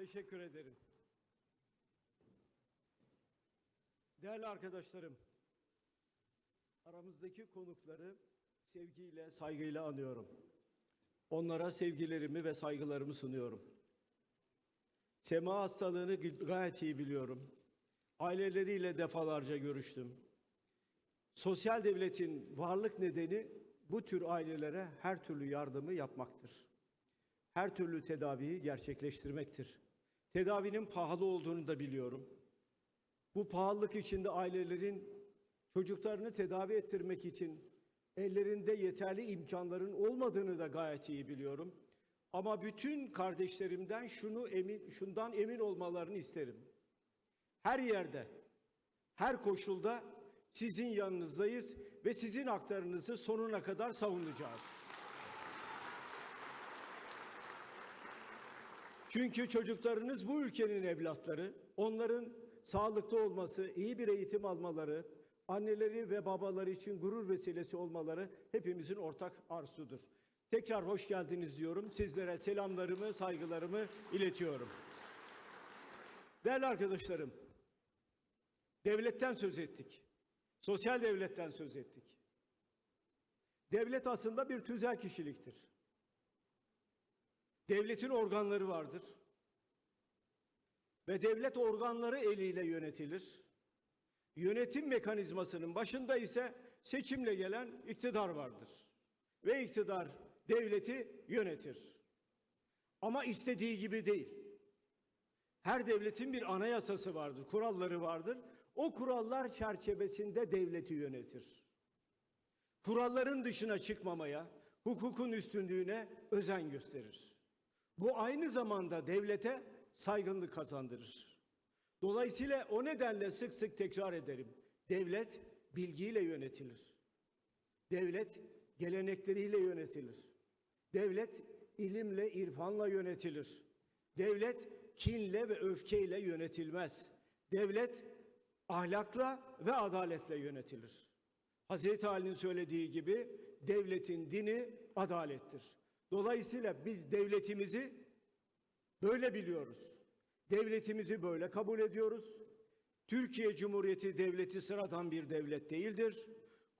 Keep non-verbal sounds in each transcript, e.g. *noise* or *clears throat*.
Teşekkür ederim. Değerli arkadaşlarım, aramızdaki konukları sevgiyle, saygıyla anıyorum. Onlara sevgilerimi ve saygılarımı sunuyorum. Sema hastalığını gayet iyi biliyorum. Aileleriyle defalarca görüştüm. Sosyal devletin varlık nedeni bu tür ailelere her türlü yardımı yapmaktır. Her türlü tedaviyi gerçekleştirmektir. Tedavinin pahalı olduğunu da biliyorum. Bu pahalılık içinde ailelerin çocuklarını tedavi ettirmek için ellerinde yeterli imkanların olmadığını da gayet iyi biliyorum. Ama bütün kardeşlerimden şunu emin şundan emin olmalarını isterim. Her yerde, her koşulda sizin yanınızdayız ve sizin haklarınızı sonuna kadar savunacağız. Çünkü çocuklarınız bu ülkenin evlatları. Onların sağlıklı olması, iyi bir eğitim almaları, anneleri ve babaları için gurur vesilesi olmaları hepimizin ortak arzusudur. Tekrar hoş geldiniz diyorum. Sizlere selamlarımı, saygılarımı iletiyorum. Değerli arkadaşlarım, devletten söz ettik. Sosyal devletten söz ettik. Devlet aslında bir tüzel kişiliktir. Devletin organları vardır. Ve devlet organları eliyle yönetilir. Yönetim mekanizmasının başında ise seçimle gelen iktidar vardır. Ve iktidar devleti yönetir. Ama istediği gibi değil. Her devletin bir anayasası vardır, kuralları vardır. O kurallar çerçevesinde devleti yönetir. Kuralların dışına çıkmamaya, hukukun üstünlüğüne özen gösterir. Bu aynı zamanda devlete saygınlık kazandırır. Dolayısıyla o nedenle sık sık tekrar ederim. Devlet bilgiyle yönetilir. Devlet gelenekleriyle yönetilir. Devlet ilimle, irfanla yönetilir. Devlet kinle ve öfkeyle yönetilmez. Devlet ahlakla ve adaletle yönetilir. Hazreti Ali'nin söylediği gibi devletin dini adalettir. Dolayısıyla biz devletimizi böyle biliyoruz. Devletimizi böyle kabul ediyoruz. Türkiye Cumhuriyeti Devleti sıradan bir devlet değildir.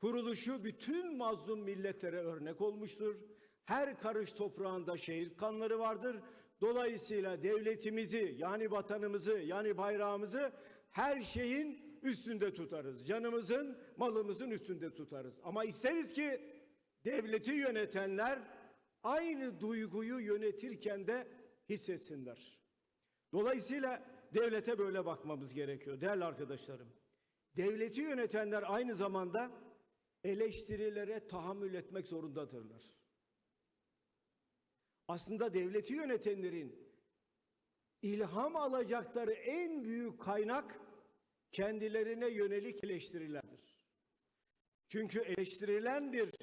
Kuruluşu bütün mazlum milletlere örnek olmuştur. Her karış toprağında şehit kanları vardır. Dolayısıyla devletimizi yani vatanımızı yani bayrağımızı her şeyin üstünde tutarız. Canımızın, malımızın üstünde tutarız. Ama isteriz ki devleti yönetenler aynı duyguyu yönetirken de hissetsinler. Dolayısıyla devlete böyle bakmamız gerekiyor değerli arkadaşlarım. Devleti yönetenler aynı zamanda eleştirilere tahammül etmek zorundadırlar. Aslında devleti yönetenlerin ilham alacakları en büyük kaynak kendilerine yönelik eleştirilerdir. Çünkü eleştirilen bir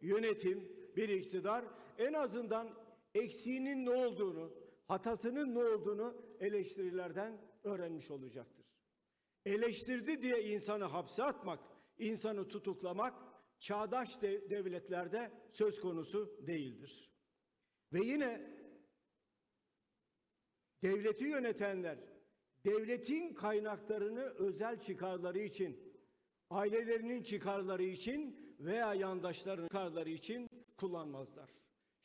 yönetim, bir iktidar en azından eksiğinin ne olduğunu, hatasının ne olduğunu eleştirilerden öğrenmiş olacaktır. Eleştirdi diye insanı hapse atmak, insanı tutuklamak çağdaş de- devletlerde söz konusu değildir. Ve yine devleti yönetenler devletin kaynaklarını özel çıkarları için, ailelerinin çıkarları için veya yandaşlarının çıkarları için kullanmazlar.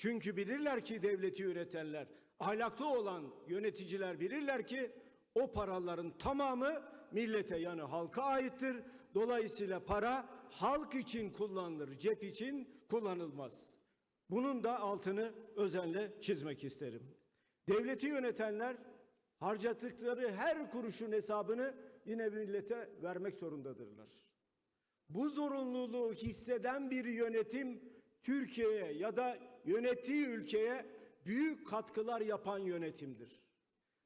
Çünkü bilirler ki devleti yönetenler, ahlaklı olan yöneticiler bilirler ki o paraların tamamı millete yani halka aittir. Dolayısıyla para halk için kullanılır, cep için kullanılmaz. Bunun da altını özenle çizmek isterim. Devleti yönetenler harcadıkları her kuruşun hesabını yine millete vermek zorundadırlar. Bu zorunluluğu hisseden bir yönetim Türkiye'ye ya da yönettiği ülkeye büyük katkılar yapan yönetimdir.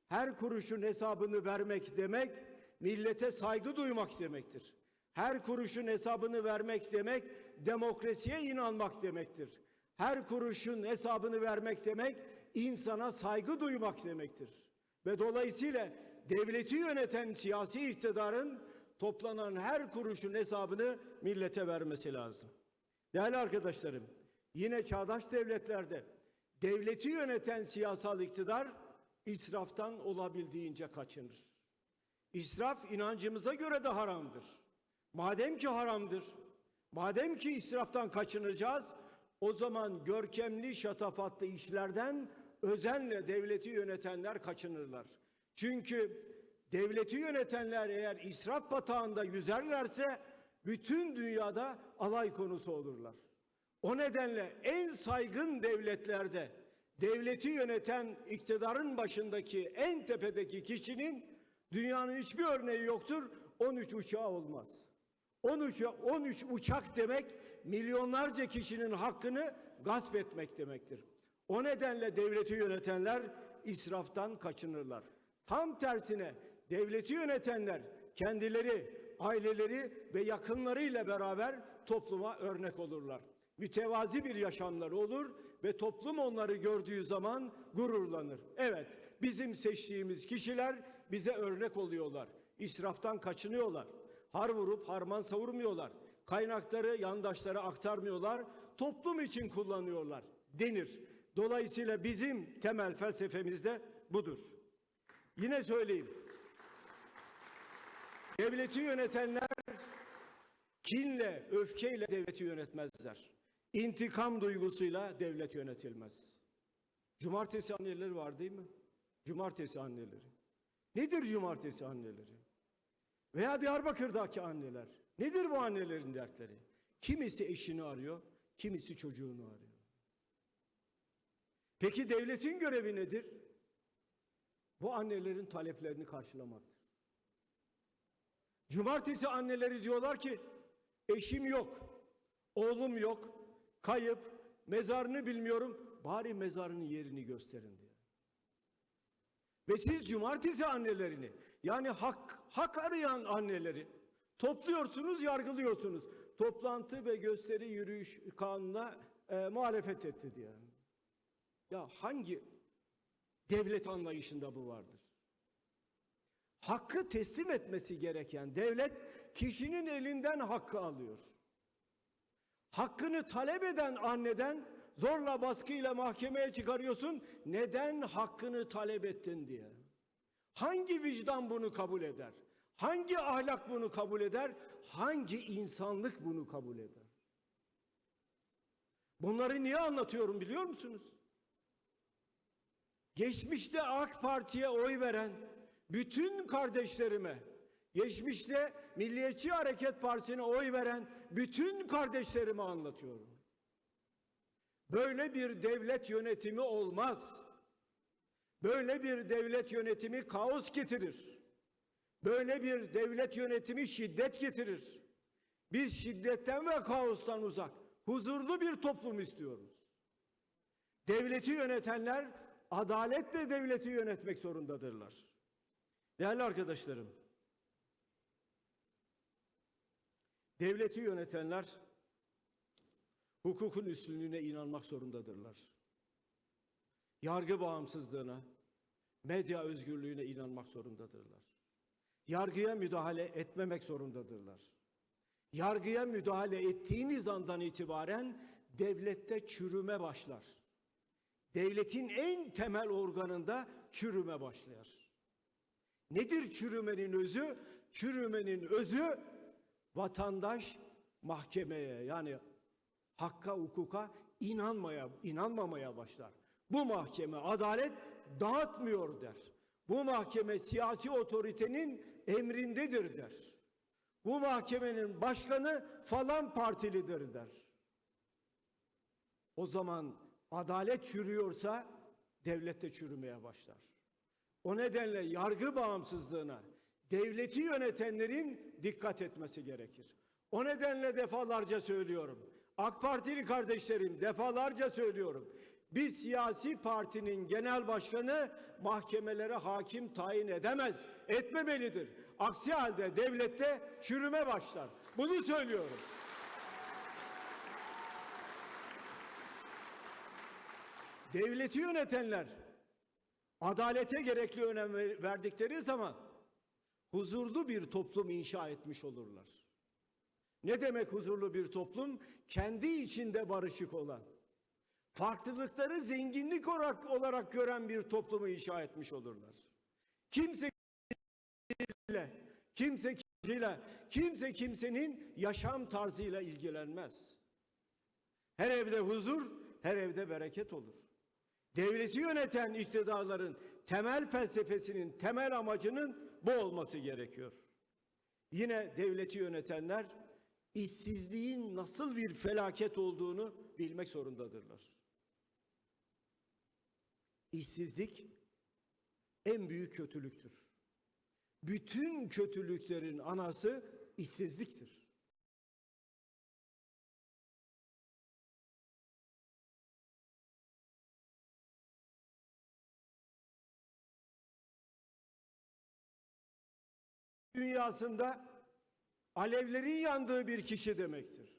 Her kuruşun hesabını vermek demek millete saygı duymak demektir. Her kuruşun hesabını vermek demek demokrasiye inanmak demektir. Her kuruşun hesabını vermek demek insana saygı duymak demektir. Ve dolayısıyla devleti yöneten siyasi iktidarın toplanan her kuruşun hesabını millete vermesi lazım. Değerli arkadaşlarım, yine çağdaş devletlerde devleti yöneten siyasal iktidar israftan olabildiğince kaçınır. İsraf inancımıza göre de haramdır. Madem ki haramdır, madem ki israftan kaçınacağız, o zaman görkemli şatafatlı işlerden özenle devleti yönetenler kaçınırlar. Çünkü devleti yönetenler eğer israf batağında yüzerlerse bütün dünyada alay konusu olurlar. O nedenle en saygın devletlerde devleti yöneten iktidarın başındaki en tepedeki kişinin dünyanın hiçbir örneği yoktur. 13 uçağı olmaz. 13, 13 uçak demek milyonlarca kişinin hakkını gasp etmek demektir. O nedenle devleti yönetenler israftan kaçınırlar. Tam tersine devleti yönetenler kendileri, aileleri ve yakınlarıyla beraber topluma örnek olurlar. Mütevazi bir yaşamları olur ve toplum onları gördüğü zaman gururlanır. Evet, bizim seçtiğimiz kişiler bize örnek oluyorlar. İsraftan kaçınıyorlar. Har vurup harman savurmuyorlar. Kaynakları yandaşlara aktarmıyorlar. Toplum için kullanıyorlar denir. Dolayısıyla bizim temel felsefemiz de budur. Yine söyleyeyim. Devleti yönetenler kinle, öfkeyle devleti yönetmezler. İntikam duygusuyla devlet yönetilmez. Cumartesi anneleri var değil mi? Cumartesi anneleri. Nedir cumartesi anneleri? Veya Diyarbakır'daki anneler. Nedir bu annelerin dertleri? Kimisi eşini arıyor, kimisi çocuğunu arıyor. Peki devletin görevi nedir? Bu annelerin taleplerini karşılamaktır. Cumartesi anneleri diyorlar ki eşim yok, oğlum yok, kayıp, mezarını bilmiyorum, bari mezarının yerini gösterin diyor. Ve siz cumartesi annelerini yani hak, hak arayan anneleri topluyorsunuz, yargılıyorsunuz. Toplantı ve gösteri yürüyüş kanununa e, muhalefet etti diye. Ya hangi devlet anlayışında bu vardır? Hakkı teslim etmesi gereken devlet kişinin elinden hakkı alıyor. Hakkını talep eden anneden zorla baskıyla mahkemeye çıkarıyorsun. Neden hakkını talep ettin diye. Hangi vicdan bunu kabul eder? Hangi ahlak bunu kabul eder? Hangi insanlık bunu kabul eder? Bunları niye anlatıyorum biliyor musunuz? Geçmişte AK Parti'ye oy veren bütün kardeşlerime, geçmişte Milliyetçi Hareket Partisi'ne oy veren bütün kardeşlerime anlatıyorum. Böyle bir devlet yönetimi olmaz. Böyle bir devlet yönetimi kaos getirir. Böyle bir devlet yönetimi şiddet getirir. Biz şiddetten ve kaostan uzak, huzurlu bir toplum istiyoruz. Devleti yönetenler adaletle devleti yönetmek zorundadırlar. Değerli arkadaşlarım, devleti yönetenler hukukun üstünlüğüne inanmak zorundadırlar. Yargı bağımsızlığına, medya özgürlüğüne inanmak zorundadırlar. Yargıya müdahale etmemek zorundadırlar. Yargıya müdahale ettiğiniz andan itibaren devlette çürüme başlar. Devletin en temel organında çürüme başlar. Nedir çürümenin özü? Çürümenin özü vatandaş mahkemeye yani hakka hukuka inanmaya inanmamaya başlar. Bu mahkeme adalet dağıtmıyor der. Bu mahkeme siyasi otoritenin emrindedir der. Bu mahkemenin başkanı falan partilidir der. O zaman adalet çürüyorsa devlet de çürümeye başlar. O nedenle yargı bağımsızlığına devleti yönetenlerin dikkat etmesi gerekir. O nedenle defalarca söylüyorum. AK Partili kardeşlerim defalarca söylüyorum. Bir siyasi partinin genel başkanı mahkemelere hakim tayin edemez, etmemelidir. Aksi halde devlette çürüme başlar. Bunu söylüyorum. Devleti yönetenler adalete gerekli önem ver- verdikleri zaman huzurlu bir toplum inşa etmiş olurlar. Ne demek huzurlu bir toplum? Kendi içinde barışık olan, farklılıkları zenginlik olarak, olarak gören bir toplumu inşa etmiş olurlar. Kimse kimseyle, kimse kimseyle, kimse kimsenin yaşam tarzıyla ilgilenmez. Her evde huzur, her evde bereket olur. Devleti yöneten iktidarların temel felsefesinin, temel amacının bu olması gerekiyor. Yine devleti yönetenler işsizliğin nasıl bir felaket olduğunu bilmek zorundadırlar. İşsizlik en büyük kötülüktür. Bütün kötülüklerin anası işsizliktir. Dünyasında alevlerin yandığı bir kişi demektir.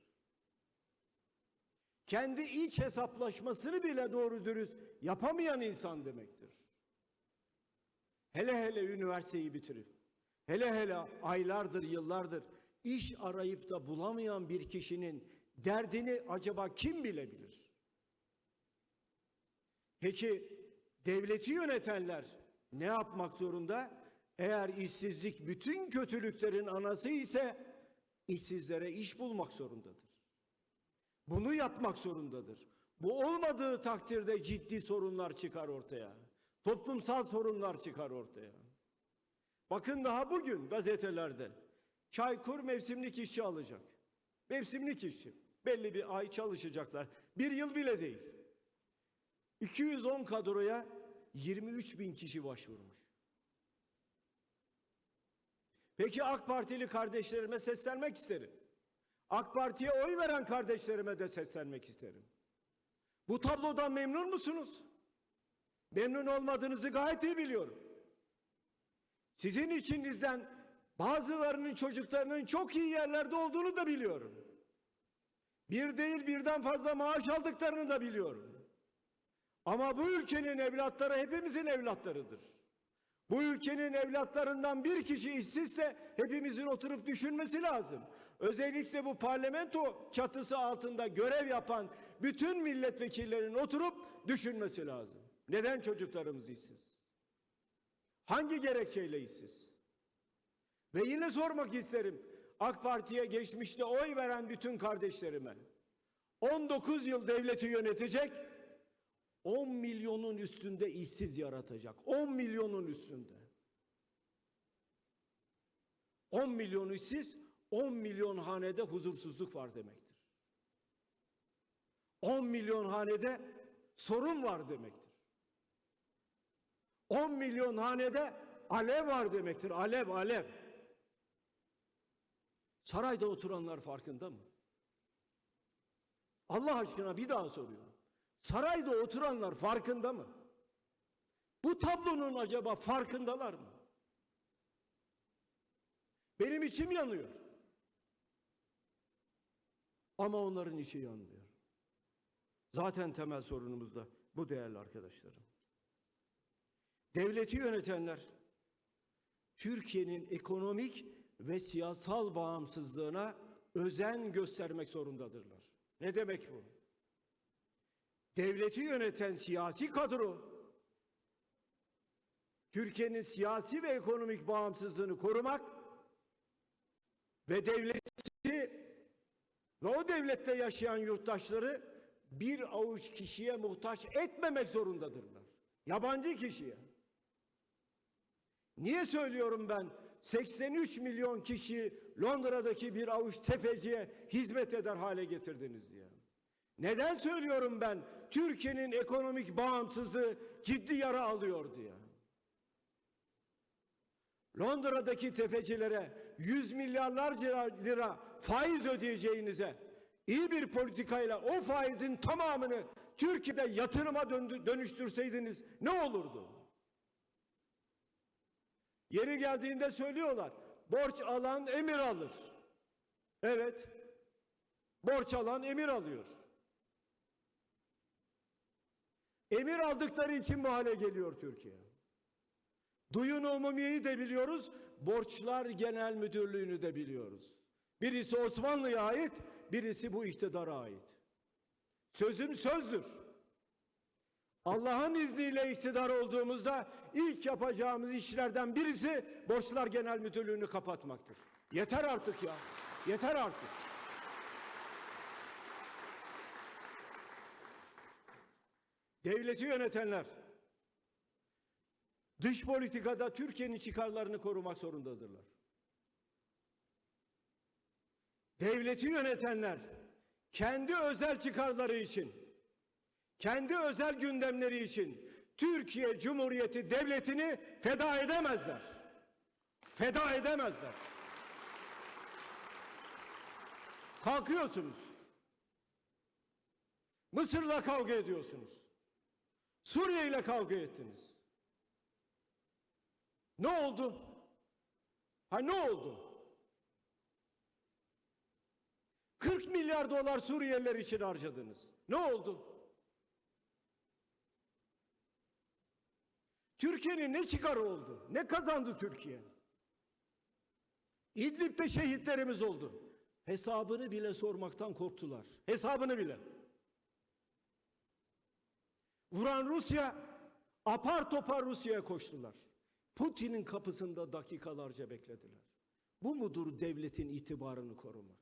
Kendi iç hesaplaşmasını bile doğru dürüst yapamayan insan demektir. Hele hele üniversiteyi bitirip, hele hele aylardır, yıllardır iş arayıp da bulamayan bir kişinin derdini acaba kim bilebilir? Peki devleti yönetenler ne yapmak zorunda? Eğer işsizlik bütün kötülüklerin anası ise işsizlere iş bulmak zorundadır. Bunu yapmak zorundadır. Bu olmadığı takdirde ciddi sorunlar çıkar ortaya. Toplumsal sorunlar çıkar ortaya. Bakın daha bugün gazetelerde Çaykur mevsimlik işçi alacak. Mevsimlik işçi. Belli bir ay çalışacaklar. Bir yıl bile değil. 210 kadroya 23 bin kişi başvurmuş. Peki AK Partili kardeşlerime seslenmek isterim. AK Parti'ye oy veren kardeşlerime de seslenmek isterim. Bu tablodan memnun musunuz? Memnun olmadığınızı gayet iyi biliyorum. Sizin içinizden bazılarının çocuklarının çok iyi yerlerde olduğunu da biliyorum. Bir değil birden fazla maaş aldıklarını da biliyorum. Ama bu ülkenin evlatları hepimizin evlatlarıdır. Bu ülkenin evlatlarından bir kişi işsizse hepimizin oturup düşünmesi lazım. Özellikle bu parlamento çatısı altında görev yapan bütün milletvekillerinin oturup düşünmesi lazım. Neden çocuklarımız işsiz? Hangi gerekçeyle işsiz? Ve yine sormak isterim. AK Parti'ye geçmişte oy veren bütün kardeşlerime. 19 yıl devleti yönetecek, 10 milyonun üstünde işsiz yaratacak. 10 milyonun üstünde. 10 milyon işsiz, 10 milyon hanede huzursuzluk var demektir. 10 milyon hanede sorun var demektir. 10 milyon hanede alev var demektir. Alev, alev. Sarayda oturanlar farkında mı? Allah aşkına bir daha soruyorum. Sarayda oturanlar farkında mı? Bu tablonun acaba farkındalar mı? Benim içim yanıyor. Ama onların içi yanmıyor. Zaten temel sorunumuz da bu değerli arkadaşlarım. Devleti yönetenler Türkiye'nin ekonomik ve siyasal bağımsızlığına özen göstermek zorundadırlar. Ne demek bu? Devleti yöneten siyasi kadro Türkiye'nin siyasi ve ekonomik bağımsızlığını korumak ve devleti ve o devlette yaşayan yurttaşları bir avuç kişiye muhtaç etmemek zorundadırlar. Yabancı kişiye. Niye söylüyorum ben 83 milyon kişi Londra'daki bir avuç tefeciye hizmet eder hale getirdiniz diye. Neden söylüyorum ben Türkiye'nin ekonomik bağımsızlığı ciddi yara alıyor diye. Londra'daki tefecilere 100 milyarlarca lira faiz ödeyeceğinize iyi bir politikayla o faizin tamamını Türkiye'de yatırıma dönüştürseydiniz ne olurdu? Yeri geldiğinde söylüyorlar. Borç alan emir alır. Evet. Borç alan emir alıyor. Emir aldıkları için bu hale geliyor Türkiye. Duyun umumiyeyi de biliyoruz, borçlar genel müdürlüğünü de biliyoruz. Birisi Osmanlı'ya ait, birisi bu iktidara ait. Sözüm sözdür. Allah'ın izniyle iktidar olduğumuzda ilk yapacağımız işlerden birisi Borçlar Genel Müdürlüğü'nü kapatmaktır. Yeter artık ya. Yeter artık. Devleti yönetenler dış politikada Türkiye'nin çıkarlarını korumak zorundadırlar. Devleti yönetenler kendi özel çıkarları için, kendi özel gündemleri için Türkiye Cumhuriyeti devletini feda edemezler. Feda edemezler. Kalkıyorsunuz. Mısır'la kavga ediyorsunuz. Suriye ile kavga ettiniz. Ne oldu? Ha ne oldu? 40 milyar dolar Suriyeliler için harcadınız. Ne oldu? Türkiye'nin ne çıkarı oldu? Ne kazandı Türkiye? İdlib'de şehitlerimiz oldu. Hesabını bile sormaktan korktular. Hesabını bile. Vuran Rusya apar topar Rusya'ya koştular. Putin'in kapısında dakikalarca beklediler. Bu mudur devletin itibarını korumak?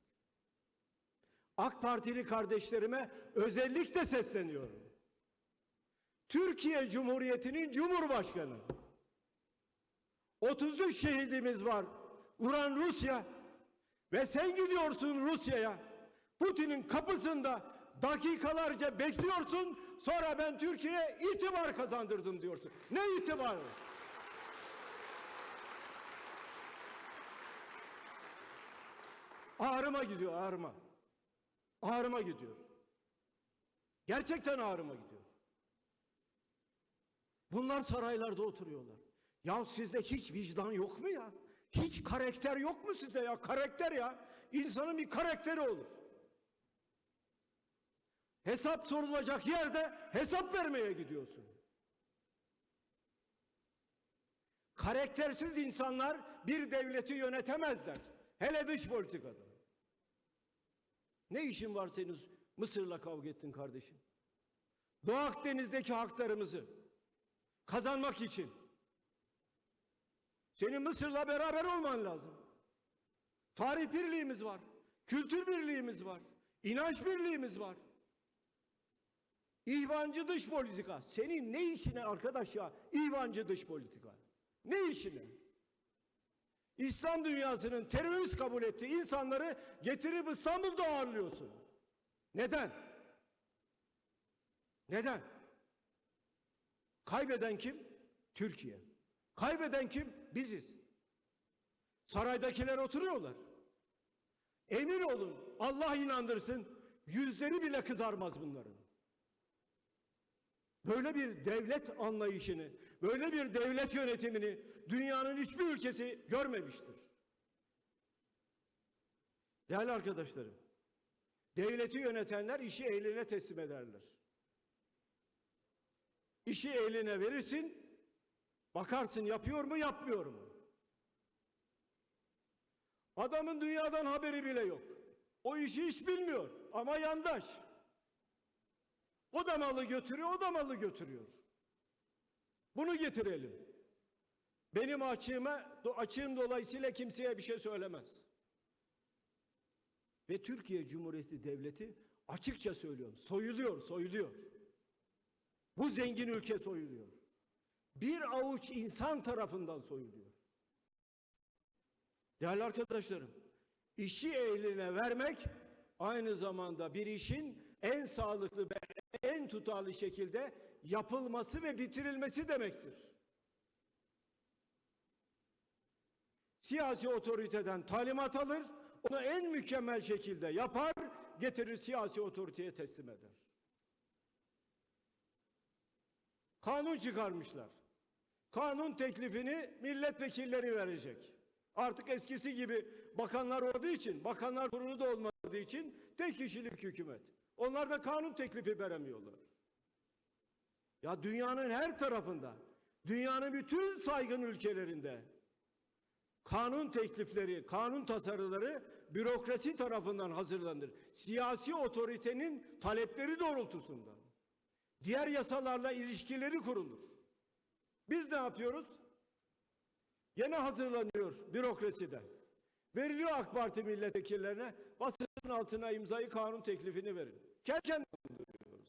AK Partili kardeşlerime özellikle sesleniyorum. Türkiye Cumhuriyeti'nin Cumhurbaşkanı. 33 şehidimiz var. Vuran Rusya ve sen gidiyorsun Rusya'ya. Putin'in kapısında dakikalarca bekliyorsun. Sonra ben Türkiye'ye itibar kazandırdım diyorsun. Ne itibarı? Ağrıma gidiyor ağrıma. Ağrıma gidiyor. Gerçekten ağrıma gidiyor. Bunlar saraylarda oturuyorlar. Ya sizde hiç vicdan yok mu ya? Hiç karakter yok mu size ya? Karakter ya. İnsanın bir karakteri olur. Hesap sorulacak yerde hesap vermeye gidiyorsun. Karaktersiz insanlar bir devleti yönetemezler. Hele dış politikada. Ne işin var senin Mısır'la kavga ettin kardeşim? Doğu Akdeniz'deki haklarımızı kazanmak için senin Mısır'la beraber olman lazım. Tarih birliğimiz var. Kültür birliğimiz var. inanç birliğimiz var. İhvancı dış politika. Senin ne işine arkadaş ya? İhvancı dış politika. Ne işine? İslam dünyasının terörist kabul ettiği insanları getirip İstanbul'da ağırlıyorsun. Neden? Neden? Kaybeden kim? Türkiye. Kaybeden kim? Biziz. Saraydakiler oturuyorlar. Emin olun Allah inandırsın yüzleri bile kızarmaz bunların. Böyle bir devlet anlayışını, böyle bir devlet yönetimini dünyanın hiçbir ülkesi görmemiştir. Değerli arkadaşlarım, devleti yönetenler işi eline teslim ederler. İşi eline verirsin, bakarsın yapıyor mu yapmıyor mu? Adamın dünyadan haberi bile yok. O işi hiç bilmiyor ama yandaş. O da malı götürüyor, o da malı götürüyor. Bunu getirelim. Benim açığıma, açığım dolayısıyla kimseye bir şey söylemez. Ve Türkiye Cumhuriyeti Devleti açıkça söylüyorum, soyuluyor, soyuluyor. Bu zengin ülke soyuluyor. Bir avuç insan tarafından soyuluyor. Değerli arkadaşlarım, işi eline vermek aynı zamanda bir işin en sağlıklı ve en tutarlı şekilde yapılması ve bitirilmesi demektir. Siyasi otoriteden talimat alır, onu en mükemmel şekilde yapar, getirir siyasi otoriteye teslim eder. Kanun çıkarmışlar. Kanun teklifini milletvekilleri verecek. Artık eskisi gibi bakanlar olduğu için, bakanlar kurulu da olmadığı için tek kişilik hükümet. Onlar da kanun teklifi veremiyorlar. Ya dünyanın her tarafında, dünyanın bütün saygın ülkelerinde kanun teklifleri, kanun tasarıları bürokrasi tarafından hazırlanır. Siyasi otoritenin talepleri doğrultusunda. Diğer yasalarla ilişkileri kurulur. Biz ne yapıyoruz? Yine hazırlanıyor bürokraside. Veriliyor AK Parti milletvekillerine basının altına imzayı kanun teklifini verin. Kendi kendine uyduruyoruz.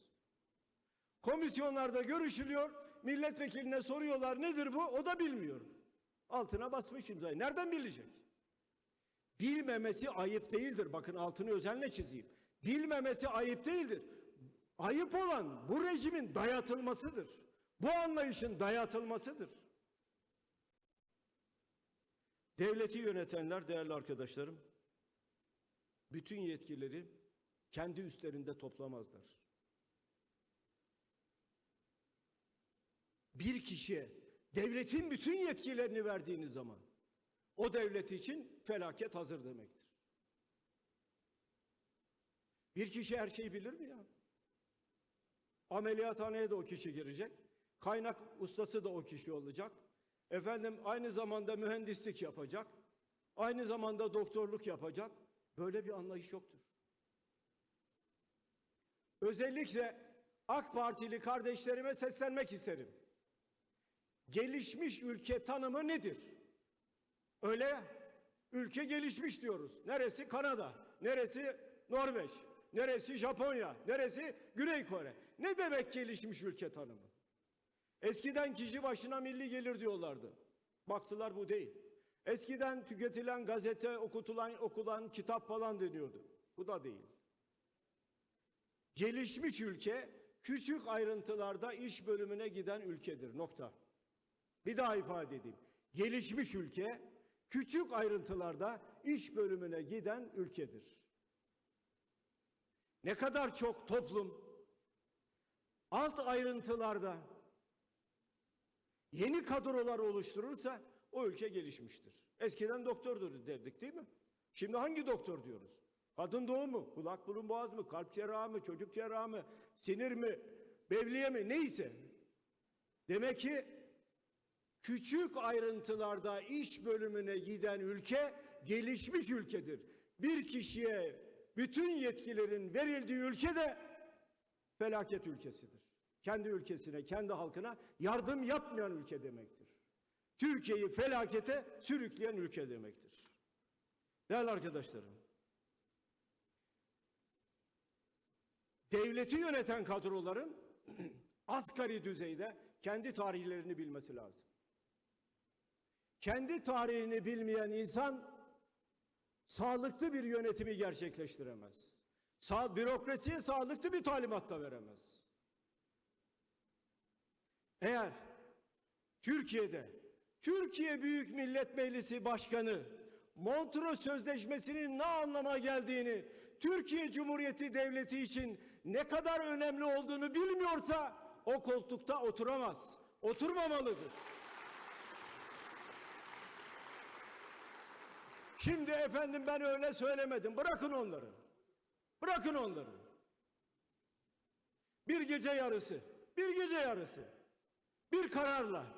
Komisyonlarda görüşülüyor. Milletvekiline soruyorlar nedir bu? O da bilmiyor. Altına basmış imzayı. Nereden bilecek? Bilmemesi ayıp değildir. Bakın altını özenle çizeyim. Bilmemesi ayıp değildir. Ayıp olan bu rejimin dayatılmasıdır. Bu anlayışın dayatılmasıdır. Devleti yönetenler değerli arkadaşlarım bütün yetkileri kendi üstlerinde toplamazlar. Bir kişiye devletin bütün yetkilerini verdiğiniz zaman o devlet için felaket hazır demektir. Bir kişi her şeyi bilir mi ya? Ameliyathaneye de o kişi girecek. Kaynak ustası da o kişi olacak. Efendim aynı zamanda mühendislik yapacak. Aynı zamanda doktorluk yapacak. Böyle bir anlayış yoktur. Özellikle AK Partili kardeşlerime seslenmek isterim. Gelişmiş ülke tanımı nedir? Öyle ülke gelişmiş diyoruz. Neresi Kanada, neresi Norveç, neresi Japonya, neresi Güney Kore. Ne demek gelişmiş ülke tanımı? Eskiden kişi başına milli gelir diyorlardı. Baktılar bu değil. Eskiden tüketilen gazete, okutulan, okulan kitap falan deniyordu. Bu da değil. Gelişmiş ülke küçük ayrıntılarda iş bölümüne giden ülkedir. Nokta. Bir daha ifade edeyim. Gelişmiş ülke küçük ayrıntılarda iş bölümüne giden ülkedir. Ne kadar çok toplum alt ayrıntılarda yeni kadrolar oluşturursa o ülke gelişmiştir. Eskiden doktordur derdik değil mi? Şimdi hangi doktor diyoruz? Kadın doğum mu? Kulak burun boğaz mı? Kalp cerrahı mı? Çocuk cerrahı mı? Sinir mi? Bevliye mi? Neyse. Demek ki küçük ayrıntılarda iş bölümüne giden ülke gelişmiş ülkedir. Bir kişiye bütün yetkilerin verildiği ülke de felaket ülkesidir. Kendi ülkesine, kendi halkına yardım yapmayan ülke demektir. Türkiye'yi felakete sürükleyen ülke demektir. Değerli arkadaşlarım, devleti yöneten kadroların *clears throat* asgari düzeyde kendi tarihlerini bilmesi lazım. Kendi tarihini bilmeyen insan sağlıklı bir yönetimi gerçekleştiremez. Sağ, bürokrasiye sağlıklı bir talimat da veremez. Eğer Türkiye'de Türkiye Büyük Millet Meclisi Başkanı Montreux Sözleşmesi'nin ne anlama geldiğini, Türkiye Cumhuriyeti Devleti için ne kadar önemli olduğunu bilmiyorsa o koltukta oturamaz. Oturmamalıdır. Şimdi efendim ben öyle söylemedim. Bırakın onları. Bırakın onları. Bir gece yarısı, bir gece yarısı bir kararla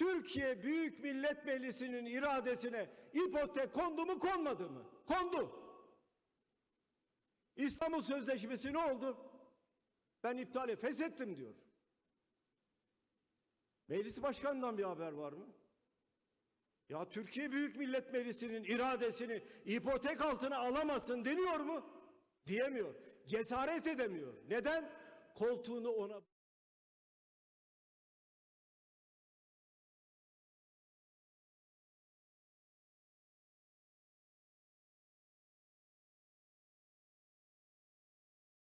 Türkiye Büyük Millet Meclisi'nin iradesine ipotek kondu mu konmadı mı? Kondu. İstanbul Sözleşmesi ne oldu? Ben iptal et, feshettim diyor. Meclis Başkanı'ndan bir haber var mı? Ya Türkiye Büyük Millet Meclisi'nin iradesini ipotek altına alamazsın deniyor mu? Diyemiyor. Cesaret edemiyor. Neden? Koltuğunu ona